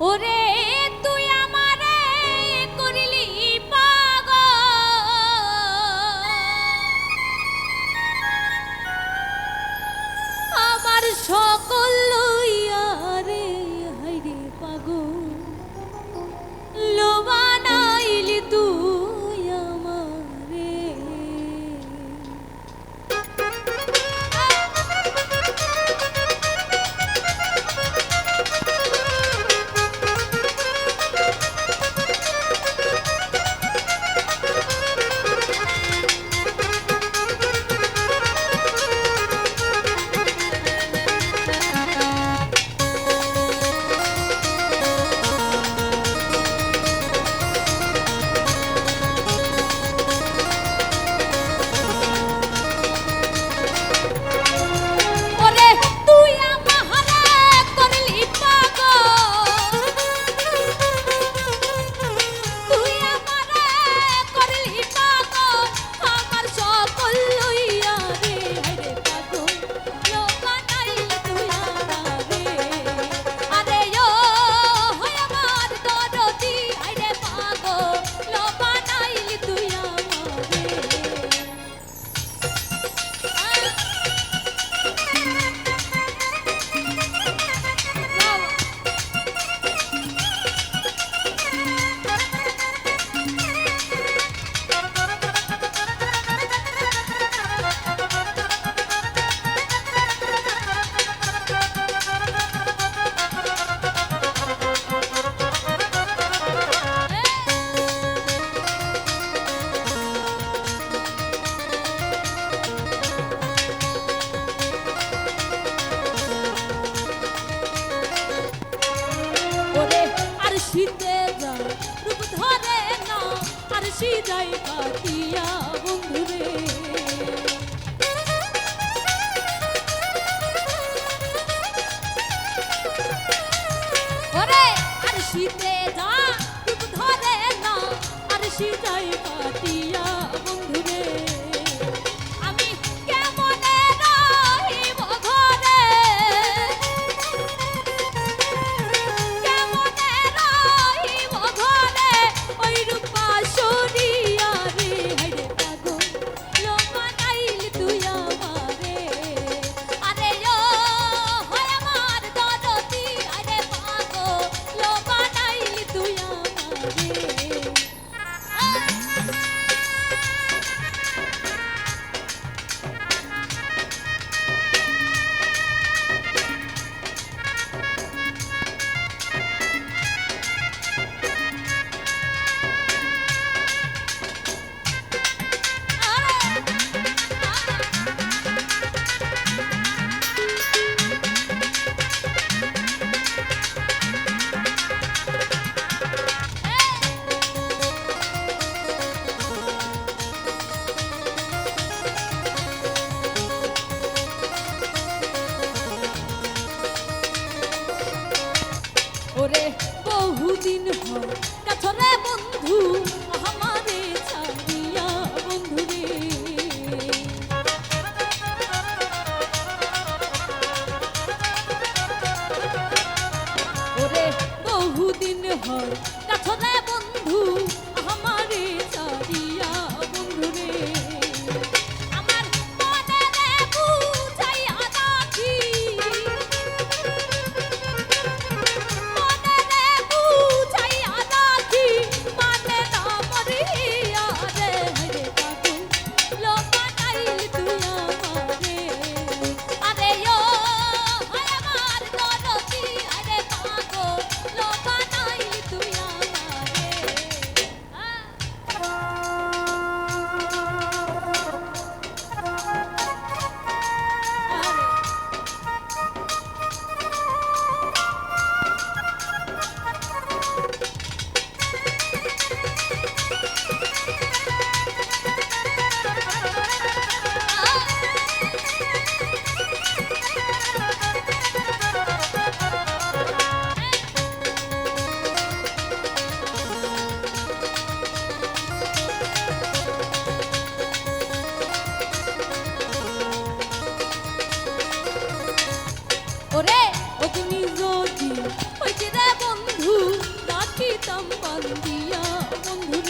ওরে হাসি যায় কাটিয়া বন্ধুরে। বহুদিন কাছরে বন্ধু আমারে ছাড়িয়া বন্ধু রে। ওরে বহুদিন হয়। কাছরে বন্ধু ওরে ও তুমি যদি হইতে রে বন্ধু ডাকিতাম বান্দিয়া বন্ধু